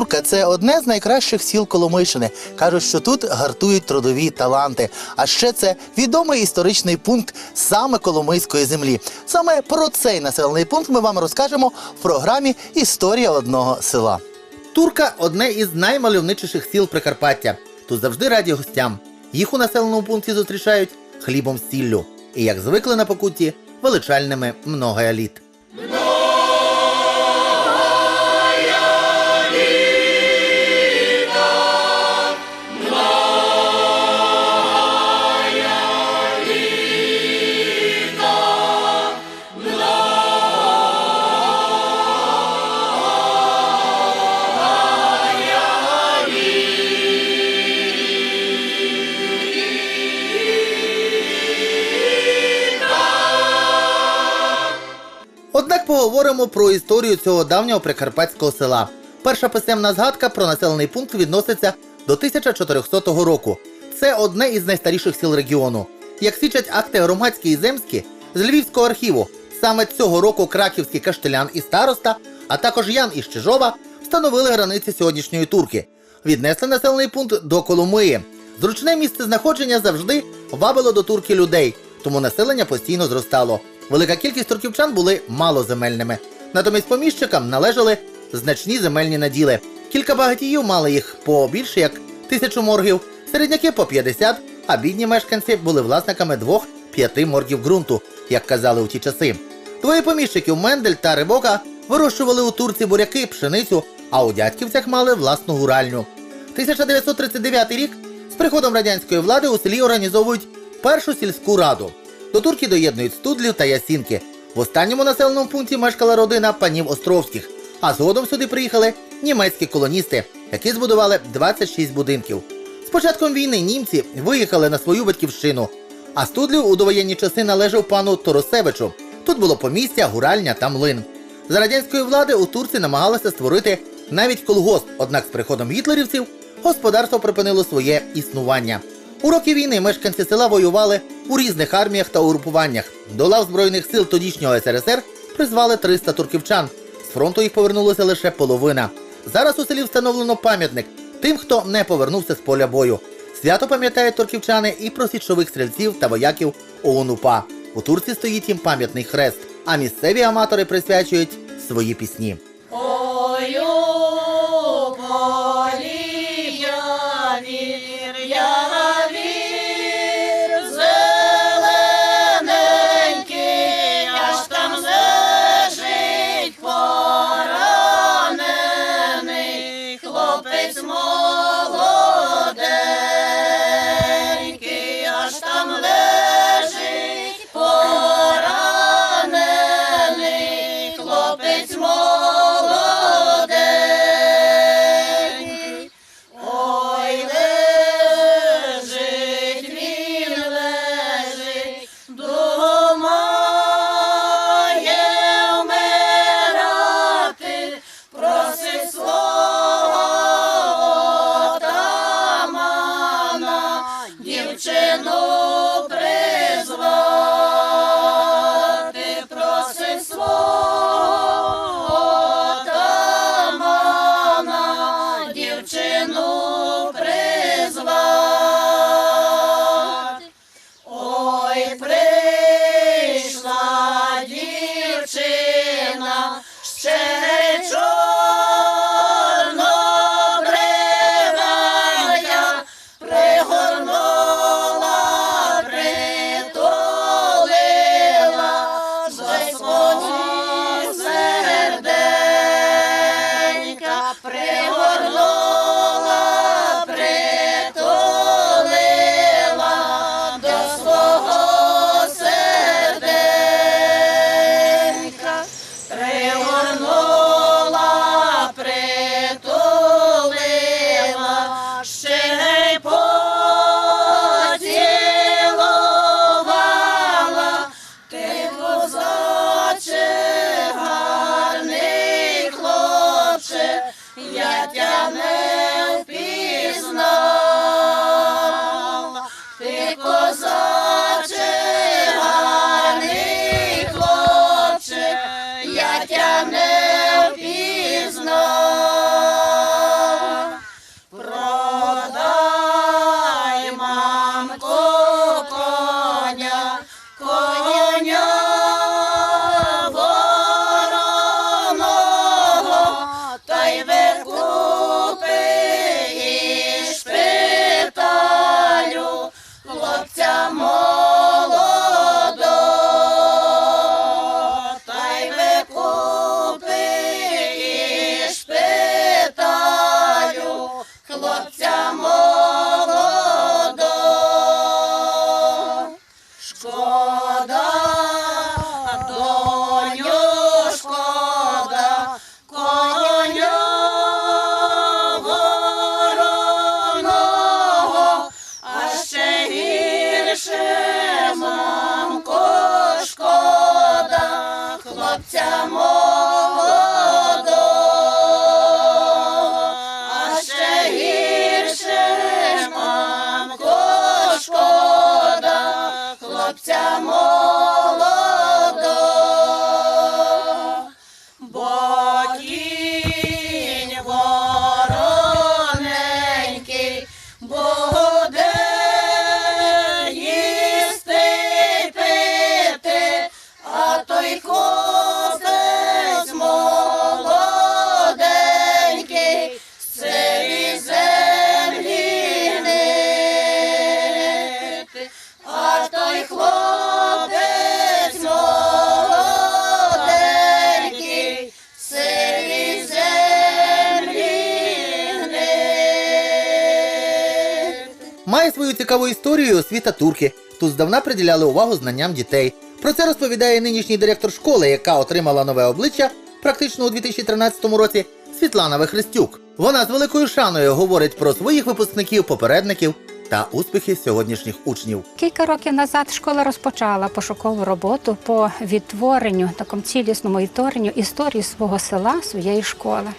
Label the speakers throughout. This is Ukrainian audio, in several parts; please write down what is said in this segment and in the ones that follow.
Speaker 1: Турка це одне з найкращих сіл Коломийщини. Кажуть, що тут гартують трудові таланти. А ще це відомий історичний пункт саме Коломийської землі. Саме про цей населений пункт ми вам розкажемо в програмі Історія одного села. Турка одне із наймальовничіших сіл Прикарпаття. Тут завжди раді гостям. Їх у населеному пункті зустрічають хлібом з сіллю. І як звикли на покутті, величальними многояліт. Поговоримо про історію цього давнього прикарпатського села. Перша писемна згадка про населений пункт відноситься до 1400 року. Це одне із найстаріших сіл регіону. Як свідчать акти громадські і земські з Львівського архіву, саме цього року краківський каштелян і староста, а також Ян із Чижова встановили границі сьогоднішньої турки. Віднесли населений пункт до Коломиї. Зручне місце знаходження завжди вабило до турки людей, тому населення постійно зростало. Велика кількість турківчан були малоземельними. Натомість поміщикам належали значні земельні наділи. Кілька багатіїв мали їх по більше як тисячу моргів, середняки по 50, а бідні мешканці були власниками двох-п'яти моргів ґрунту, як казали у ті часи. Двоє поміщиків Мендель та Рибока вирощували у Турці буряки, пшеницю, а у дядьківцях мали власну гуральню. 1939 рік з приходом радянської влади у селі організовують першу сільську раду. До турки доєднують студлів та ясінки. В останньому населеному пункті мешкала родина панів Островських, а згодом сюди приїхали німецькі колоністи, які збудували 26 будинків. З початком війни німці виїхали на свою батьківщину, а студлів у довоєнні часи належав пану Торосевичу. Тут було помістя, гуральня та млин. За радянської влади у Турції намагалися створити навіть колгосп, однак з приходом гітлерівців господарство припинило своє існування. У роки війни мешканці села воювали у різних арміях та угрупуваннях. До лав Збройних сил тодішнього СРСР призвали 300 турківчан. З фронту їх повернулося лише половина. Зараз у селі встановлено пам'ятник тим, хто не повернувся з поля бою. Свято пам'ятають турківчани і про січових стрільців та вояків ОУН-УПА. У Турції стоїть їм пам'ятний хрест, а місцеві аматори присвячують свої пісні. amor. Цікаву історію освіта турки. Тут здавна приділяли увагу знанням дітей. Про це розповідає нинішній директор школи, яка отримала нове обличчя практично у 2013 році. Світлана Вихрестюк. Вона з великою шаною говорить про своїх випускників, попередників та успіхи сьогоднішніх учнів.
Speaker 2: Кілька років назад школа розпочала пошукову роботу по відтворенню, такому цілісному відтворенню історії свого села, своєї школи.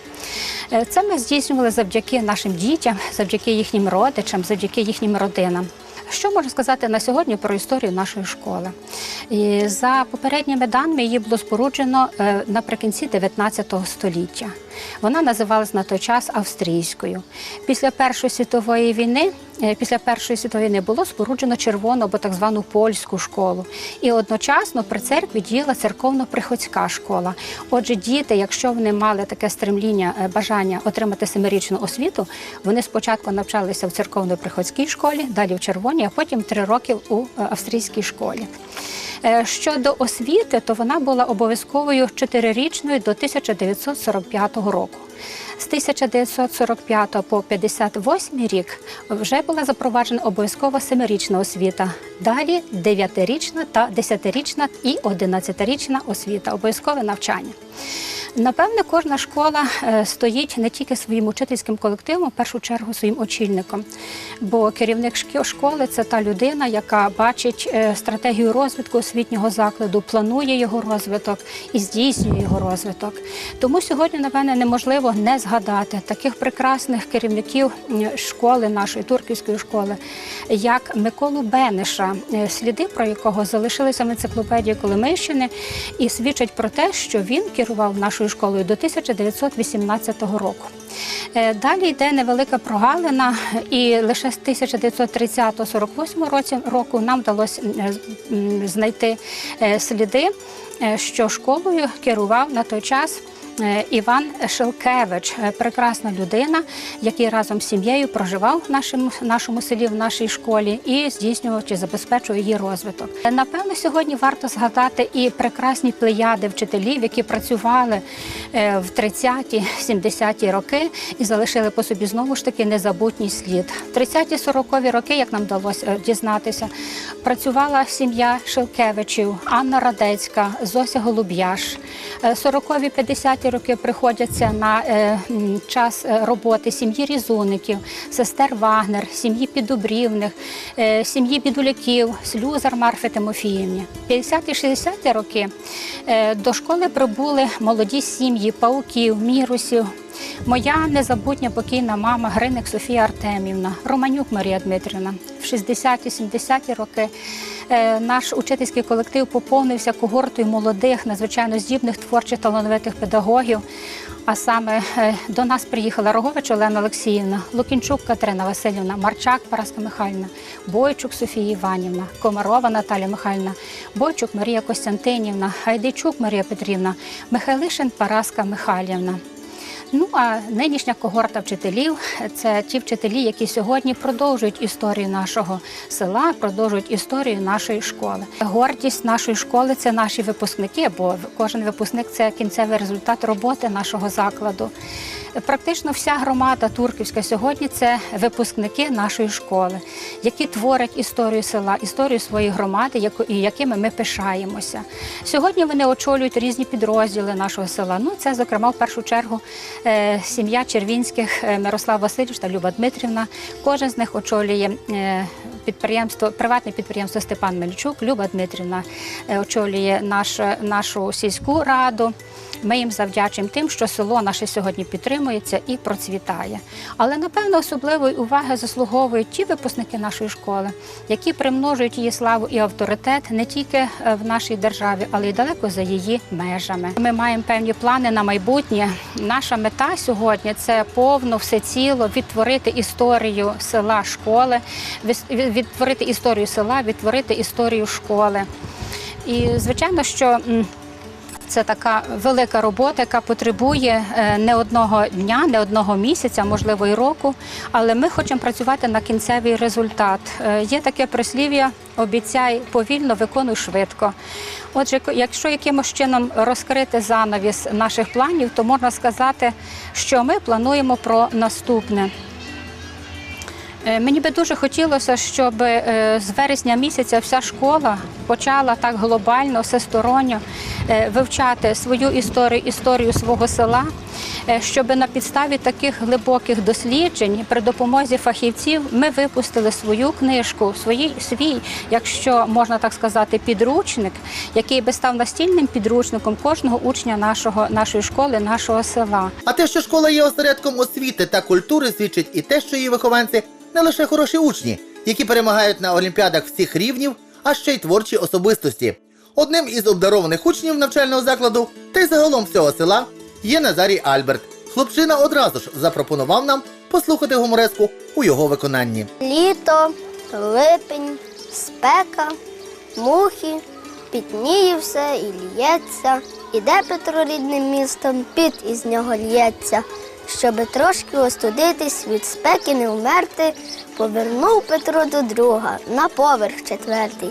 Speaker 2: Е, Це ми здійснювали завдяки нашим дітям, завдяки їхнім родичам, завдяки їхнім родинам. Що можна сказати на сьогодні про історію нашої школи? І за попередніми даними її було споруджено е, наприкінці 19 століття. Вона називалась на той час австрійською. Після Першої світової війни, е, після Першої світової війни було споруджено червону або так звану польську школу. І одночасно при церкві діяла церковно-приходська школа. Отже, діти, якщо вони мали таке стремління, е, бажання отримати семирічну освіту, вони спочатку навчалися в церковно-приходській школі, далі в червоній, а потім три роки у е, австрійській школі. Е, Щодо освіти, то вона була обов'язковою чотирирічною до 1945 року. З 1945 по 58 рік вже була запроваджена обов'язкова семирічна освіта. Далі дев'ятирічна та десятирічна і одинадцятирічна освіта, обов'язкове навчання. Напевне, кожна школа е, стоїть не тільки своїм учительським колективом, в першу чергу своїм очільником. Бо керівник школи це та людина, яка бачить е, стратегію розвитку освітнього закладу, планує його розвиток і здійснює його розвиток. Тому сьогодні, напевне, неможливо не згадати таких прекрасних керівників школи, нашої турківської школи, як Миколу Бениша, е, сліди про якого залишилися в енциклопедії Коломийщини і свідчать про те, що він керував нашою школою до 1918 року. Е, Далі йде невелика прогалина, і лише з 1930-48 році року нам вдалося е, знайти е, сліди, що школою керував на той час. Е, Іван Шилкевич, е, прекрасна людина, який разом з сім'єю проживав в нашому, нашому селі, в нашій школі і здійснював чи забезпечував її розвиток. Е, Напевно, сьогодні варто згадати і прекрасні плеяди вчителів, які працювали в 30-ті, 70-ті роки і залишили по собі знову ж таки незабутній слід. В 30-ті, 40-ві роки, як нам вдалося дізнатися, працювала сім'я Шилкевичів, Анна Радецька, Зося Голуб'яш. Е, 40-ві, 50-ті роки приходяться на е, час е, роботи сім'ї Різуників, сестер Вагнер, сім'ї Піддубрівних, е, сім'ї Бідуляків, Слюзар Марфи Тимофіївні. 50-ті, 60-ті роки до школи прибули молоді сім'ї Пауків, Мірусів, Моя незабутня покійна мама Гриник Софія Артемівна, Романюк Марія Дмитрівна. В 60-70-ті роки наш учительський колектив поповнився когортою молодих, надзвичайно здібних творчих талановитих педагогів. А саме е, до нас приїхала Рогович Олена Олексіївна, Лукінчук Катерина Васильівна, Марчак Параска Михайлівна, Бойчук Софія Іванівна, Комарова Наталія Михайлівна, Бойчук Марія Костянтинівна, Гайдичук Марія Петрівна, Михайлишин Параска Михайлівна. Ну а нинішня когорта вчителів це ті вчителі, які сьогодні продовжують історію нашого села, продовжують історію нашої школи. Гордість нашої школи це наші випускники, бо кожен випускник це кінцевий результат роботи нашого закладу. Практично вся громада Турківська сьогодні це випускники нашої школи, які творять історію села, історію своєї громади, якими ми пишаємося. Сьогодні вони очолюють різні підрозділи нашого села. Ну, це, зокрема, в першу чергу сім'я Червінських е, Мирослав Васильович та Люба Дмитрівна. Кожен з них очолює е, підприємство, приватне підприємство Степан Мельчук. Люба Дмитрівна е, очолює наш, нашу сільську раду. Ми їм завдячимо тим, що село наше сьогодні підтримується і процвітає. Але напевно особливої уваги заслуговують ті випускники нашої школи, які примножують її славу і авторитет не тільки е, в нашій державі, але й далеко за її межами. Ми маємо певні плани на майбутнє. Наша мета сьогодні це повно всеціло відтворити історію села школи, відтворити історію села, відтворити історію школи. І звичайно, що. Це така велика робота, яка потребує е, не одного дня, не одного місяця, можливо, і року. Але ми хочемо працювати на кінцевий результат. Е, Є таке прислів'я обіцяй повільно, виконуй швидко. Отже, якщо якимось чином розкрити занавіс наших планів, то можна сказати, що ми плануємо про наступне. Е, Мені би дуже хотілося, щоб е, з вересня місяця вся школа почала так глобально, всесторонньо е, вивчати свою історію, історію свого села, щоб на підставі таких глибоких досліджень при допомозі фахівців ми випустили свою книжку, свій, свій, якщо можна так сказати, підручник, який би став настільним підручником кожного учня нашого, нашої школи, нашого села.
Speaker 1: А те, що школа є осередком освіти та культури, свідчить і те, що її вихованці не лише хороші учні, які перемагають на олімпіадах всіх рівнів, а ще й творчі особистості. Одним із обдарованих учнів навчального закладу та й загалом всього села є Назарій Альберт. Хлопчина одразу ж запропонував нам послухати гумореску у його виконанні.
Speaker 3: Літо, липень, спека, мухи, пітніє все і лється. Іде Петро рідним містом, піт із нього лється. Щоби трошки остудитись від спеки не вмерти, повернув Петро до друга на поверх четвертий.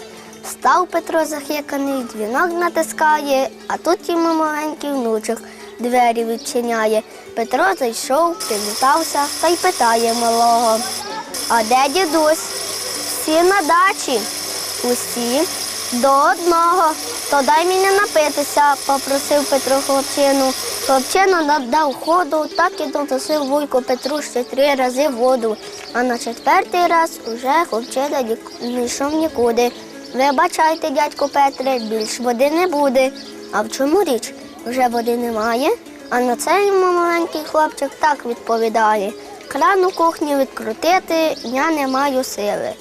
Speaker 3: Став Петро захеканий, дзвінок натискає, а тут йому маленький внучок двері відчиняє. Петро зайшов, привітався та й питає малого. А де дідусь? Всі на дачі. Усі до одного. То дай мені напитися, попросив Петро хлопчину. Хлопчина надав ходу, так і доносив вуйко Петру ще три рази воду. А на четвертий раз уже хлопчина не йшов нікуди. Вибачайте, дядько Петре, більш води не буде. А в чому річ? Вже води немає. А на це йому маленький хлопчик так відповідає. Кран у кухні відкрутити я не маю сили.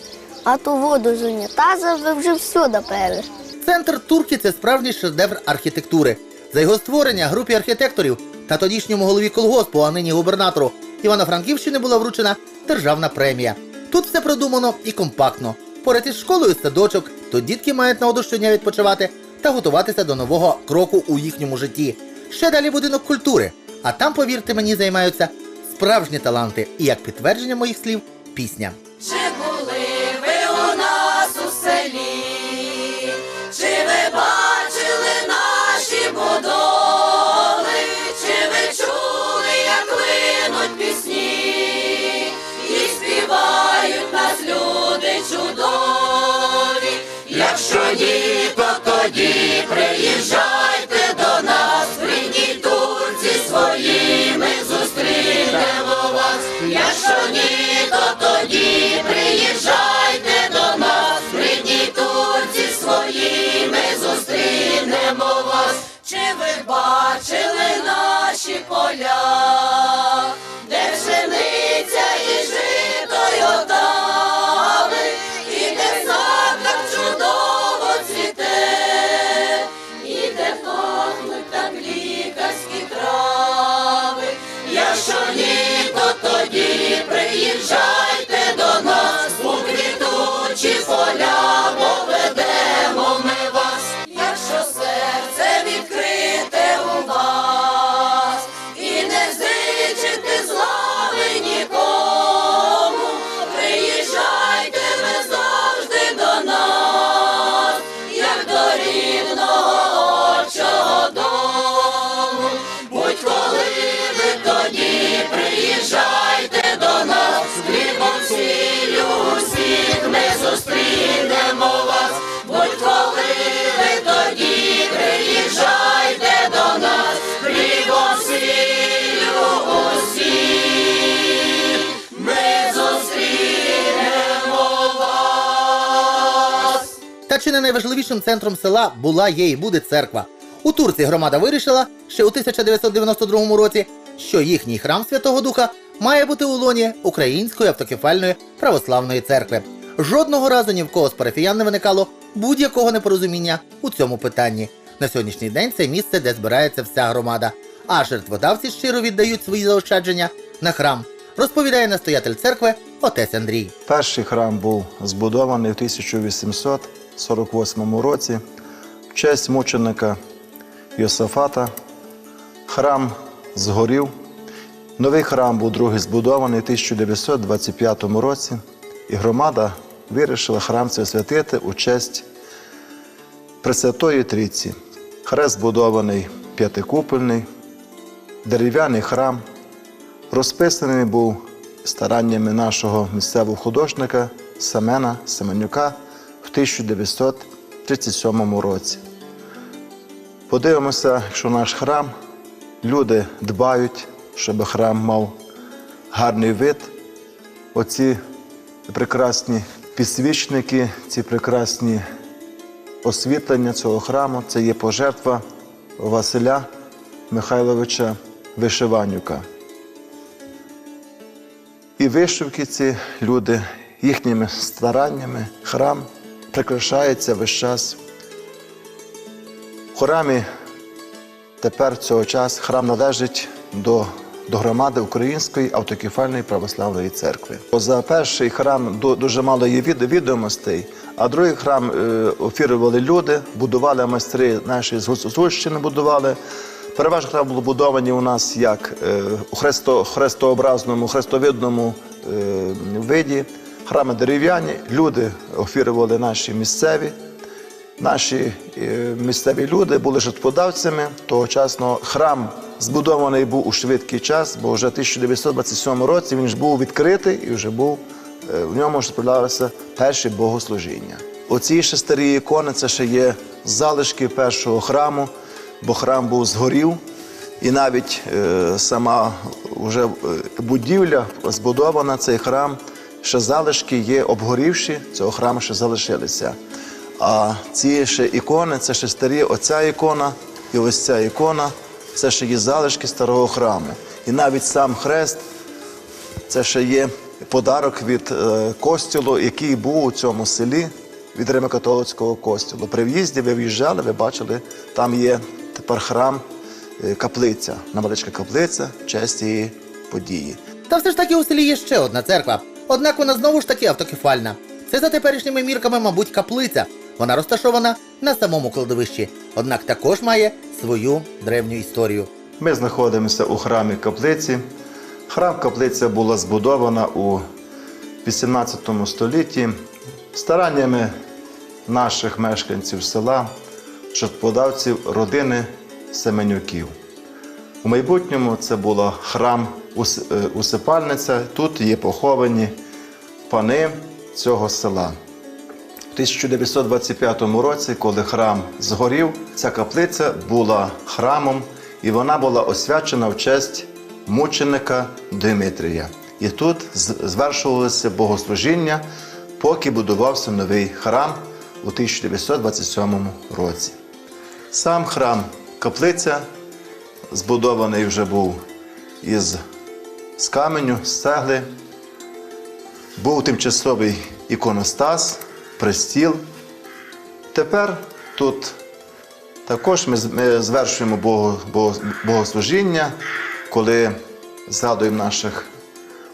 Speaker 3: А ту воду з унітаза ви вже всюди пили.
Speaker 1: Центр Турки це справжній шедевр архітектури. За його створення групі архітекторів та тодішньому голові колгоспу, а нині губернатору Івано-Франківщини була вручена державна премія. Тут все продумано і компактно. Поряд із школою садочок, тут дітки мають нагоду щодня відпочивати та готуватися до нового кроку у їхньому житті. Ще далі будинок культури, а там, повірте мені, займаються справжні таланти. І як підтвердження моїх слів, пісня.
Speaker 4: Якщо ні, то тоді приїжджайте до нас, прийдіть турці своїми, зустрінемо вас. Якщо ні, то тоді приїжджайте до нас, прийдіть турці своїми, зустрінемо вас. Чи ви бачили наші поля, тоді
Speaker 1: чи не найважливішим центром села була є і буде церква. У Турції громада вирішила ще у 1992 році, що їхній храм Святого Духа має бути у лоні Української автокефальної православної церкви. Жодного разу ні в кого з парафіян не виникало будь-якого непорозуміння у цьому питанні. На сьогоднішній день це місце, де збирається вся громада, а жертводавці щиро віддають свої заощадження на храм, розповідає настоятель церкви отець Андрій.
Speaker 5: Перший храм був збудований в 1848 році в честь мученика Йосафата. Храм згорів. Новий храм був другий збудований в 1925 році, і громада вирішила храм цей освятити у честь Пресвятої Трійці. Хрест збудований п'ятикупольний, дерев'яний храм, розписаний був стараннями нашого місцевого художника Семена Семенюка в 1937 році. Подивимося, що наш храм, люди дбають, щоб храм мав гарний вид. Оці прекрасні підсвічники, ці прекрасні освітлення цього храму це є пожертва Василя Михайловича Вишиванюка. І вишивки ці люди їхніми стараннями храм прикрашається весь час. В храмі тепер цього часу храм належить до, до громади Української автокефальної православної церкви. За перший храм ду- дуже мало є відомостей, а другий храм е, офірували люди, будували майстри наші з Гуц- з Гуцщини будували. Переважно храм були будовані у нас як е, у хресто, хрестообразному, хрестовидному е, виді. Храми дерев'яні, люди офірували наші місцеві. Наші місцеві люди були жертводавцями. Тогочасно храм збудований був у швидкий час, бо вже в 1927 році він ж був відкритий і вже був е, в ньому ж справлялися перші богослужіння. Оці ще старі ікони це ще є залишки першого храму, бо храм був згорів, і навіть е, сама вже е, будівля збудована, цей храм, ще залишки є обгорівші, цього храму ще залишилися. А ці ще ікони, це ще старі, оця ікона і ось ця ікона, це ще є залишки старого храму. І навіть сам хрест це ще є подарок від е, костілу, який був у цьому селі від Римокатолицького костілу. При в'їзді ви в'їжджали, ви бачили, там є тепер храм, е, каплиця, невеличка каплиця в честь цієї події.
Speaker 1: Та все ж таки у селі є ще одна церква. Однак вона знову ж таки автокефальна. Це за теперішніми мірками, мабуть, каплиця. Вона розташована на самому кладовищі, однак також має свою древню історію.
Speaker 5: Ми знаходимося у храмі каплиці. Храм каплиця була збудована у 18 столітті стараннями наших мешканців села, жертводавців родини Семенюків. У майбутньому це була храм е, усипальниця. Тут є поховані пани цього села. У 1925 році, коли храм згорів, ця каплиця була храмом, і вона була освячена в честь мученика Димитрія. І тут звершувалося богослужіння, поки будувався новий храм у 1927 році. Сам храм каплиця збудований вже був із з каменю, з цегли. Був тимчасовий іконостас, престіл. Тепер тут також ми, звершуємо бого, бого, богослужіння, коли згадуємо наших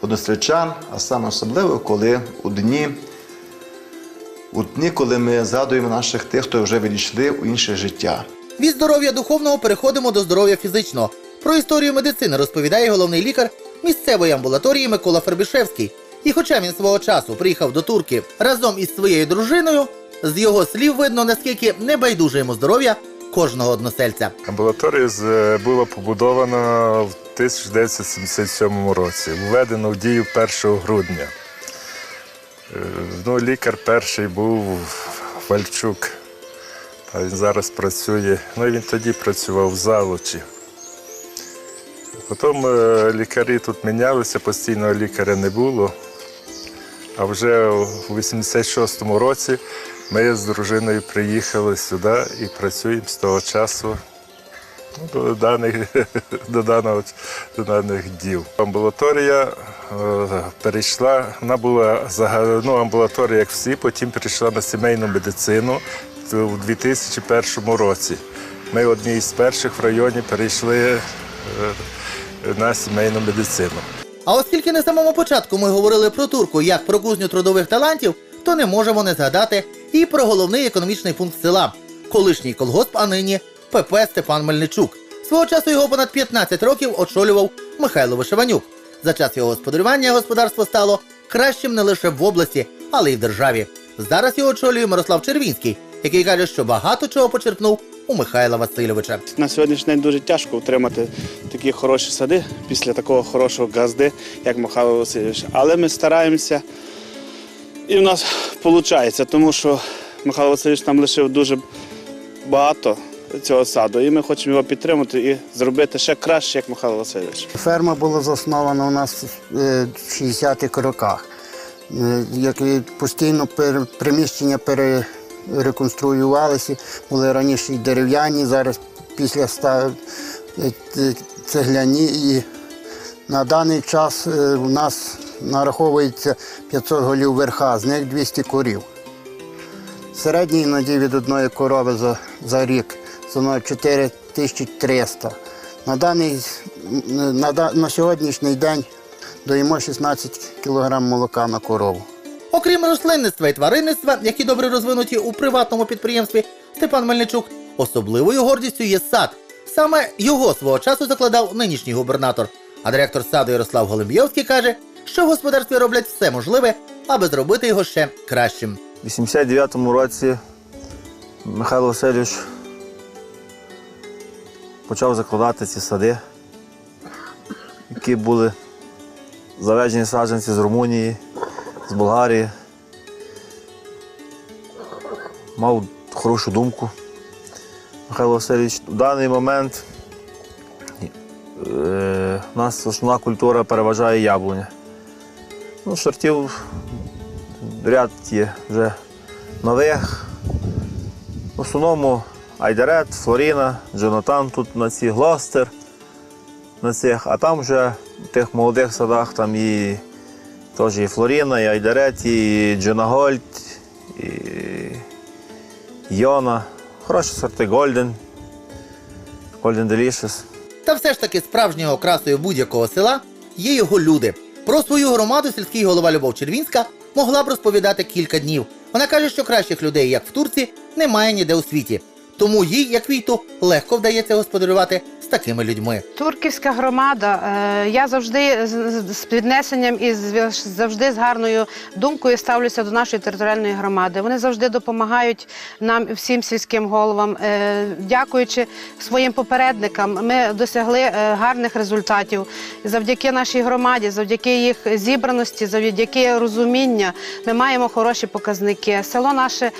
Speaker 5: односельчан, а саме особливо, коли у дні, у дні, коли ми згадуємо наших тих, хто вже відійшли у інше життя.
Speaker 1: Від здоров'я духовного переходимо до здоров'я фізичного. Про історію медицини розповідає головний лікар місцевої амбулаторії Микола Фербішевський. І хоча він свого часу приїхав до турки разом із своєю дружиною, з його слів видно, наскільки небайдуже йому здоров'я кожного односельця.
Speaker 6: Амбулаторія була побудована в 1977 році, введена в дію 1 грудня. Е, Ну, лікар перший був Вальчук, а він зараз працює. Ну, він тоді працював в завучі. Потім е, лікарі тут мінялися, постійного лікаря не було. А вже у 86-му році ми з дружиною приїхали сюди і працюємо з того часу ну, до даних, до, даного, до даних діл. Амбулаторія е, перейшла, вона була ну, амбулаторія, як всі, потім перейшла на сімейну медицину у 2001 році. Ми одні з перших в районі перейшли е, на сімейну медицину.
Speaker 1: А оскільки на самому початку ми говорили про турку як про кузню трудових талантів, то не можемо не згадати і про головний економічний пункт села колишній колгосп, а нині ПП Степан Мельничук. Свого часу його понад 15 років очолював Михайло Вишиванюк. За час його господарювання господарство стало кращим не лише в області, але й в державі. Зараз його очолює Мирослав Червінський, який каже, що багато чого почерпнув у Михайла Васильовича.
Speaker 7: На сьогоднішній день дуже тяжко утримати такі хороші сади після такого хорошого газди, як Михайло Васильович. Але ми стараємося, і в нас виходить, тому що Михайло Васильович нам лишив дуже багато цього саду, і ми хочемо його підтримати і зробити ще краще, як Михайло Васильович.
Speaker 8: Ферма була заснована у нас е, в 60-х роках. Е, Як постійно приміщення перереконструювалися, були раніше й дерев'яні, зараз після ста- е, е, цегляні. І на даний час е, у нас нараховується 500 голів верха, з них 200 корів. Середній іноді від одної корови за, за рік становить 4300. На, даний, на, на сьогоднішній день доїмо 16 кг молока на корову.
Speaker 1: Окрім рослинництва і тваринництва, які добре розвинуті у приватному підприємстві, Степан Мельничук особливою гордістю є сад. Саме його свого часу закладав нинішній губернатор. А директор саду Ярослав Голимбйовський каже, що в господарстві роблять все можливе, аби зробити його ще кращим.
Speaker 9: У 89-му році Михайло Васильович почав закладати ці сади, які були завезені саджанці з Румунії, з Болгарії. Мав хорошу думку. Михайло Васильович, в даний момент е, у нас основна культура переважає яблуня. Ну, сортів ряд є вже нових. В основному Айдерет, Флоріна, Джонатан тут на ці Глостер на цих, а там вже в тих молодих садах там і теж і Флоріна, і Айдерет, і Джонагольд, і Йона. Хороші сорти Гольден, Golden Delicious.
Speaker 1: Та все ж таки справжньою окрасою будь-якого села є його люди. Про свою громаду сільський голова Любов Червінська могла б розповідати кілька днів. Вона каже, що кращих людей, як в Турці, немає ніде у світі. Тому їй, як війту, легко вдається господарювати з такими людьми.
Speaker 10: Турківська громада. е, Я завжди з- піднесенням і з- завжди з гарною думкою ставлюся до нашої територіальної громади. Вони завжди допомагають нам, всім сільським головам. Е, Дякуючи своїм попередникам, ми досягли е, гарних результатів. Завдяки нашій громаді, завдяки їх зібраності, завдяки розуміння, ми маємо хороші показники. Село наше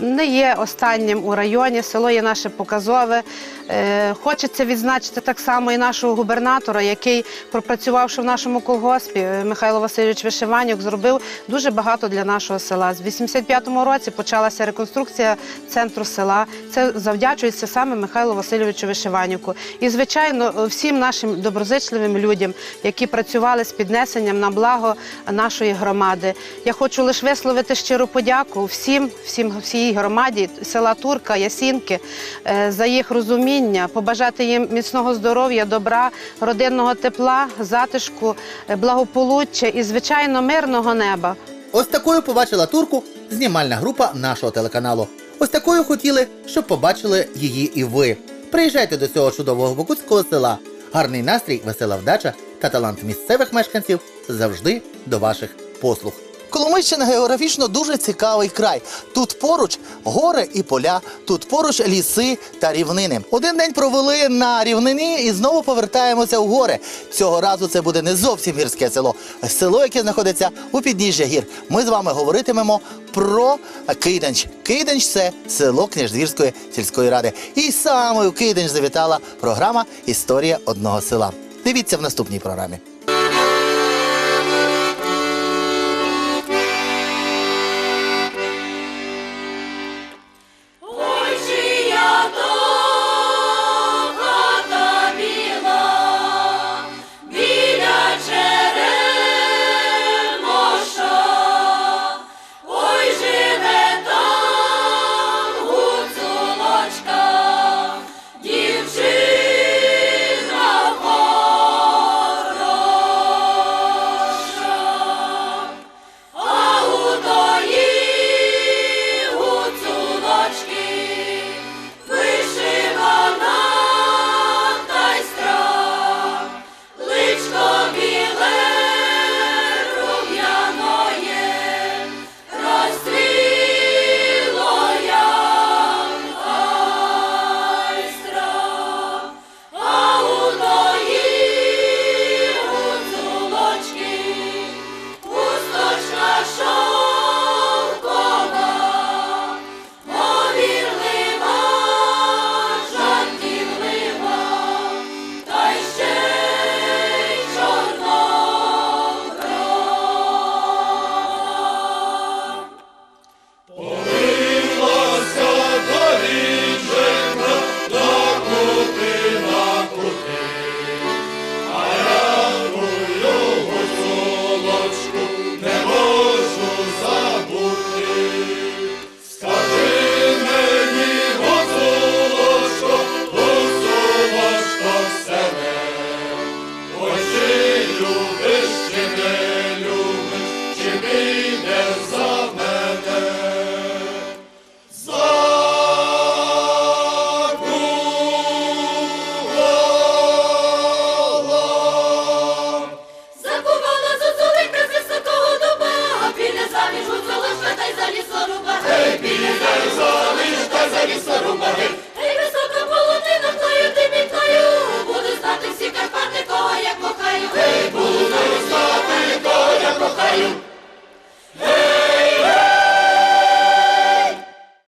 Speaker 10: не є останнім у районі, село є наше показове. Е, Хочеться відзначити так само і нашого губернатора, який, пропрацювавши в нашому колгоспі, е, Михайло Васильович Вишиванюк, зробив дуже багато для нашого села. З 85-му році почалася реконструкція центру села. Це завдячується саме Михайлу Васильовичу Вишиванюку. І, звичайно, всім нашим доброзичливим людям, які працювали з піднесенням на благо нашої громади. Я хочу лише висловити щиру подяку всім, всім всій громаді села Турка, Ясінки е, за їх розуміння, побажати їм міцного здоров'я, добра, родинного тепла, затишку, е, благополуччя і, звичайно, мирного неба.
Speaker 1: Ось такою побачила турку знімальна група нашого телеканалу. Ось такою хотіли, щоб побачили її і ви. Приїжджайте до цього чудового бокутського села. Гарний настрій, весела вдача та талант місцевих мешканців завжди до ваших послуг. Коломийщина географічно дуже цікавий край. Тут поруч гори і поля, тут поруч ліси та рівнини. Один день провели на рівнині і знову повертаємося в гори. Цього разу це буде не зовсім гірське село, а село, яке знаходиться у підніжжя гір. Ми з вами говоритимемо про Киданч. Киданч це село Княждвірської сільської ради. І саме в Киданч завітала програма Історія одного села. Дивіться в наступній програмі.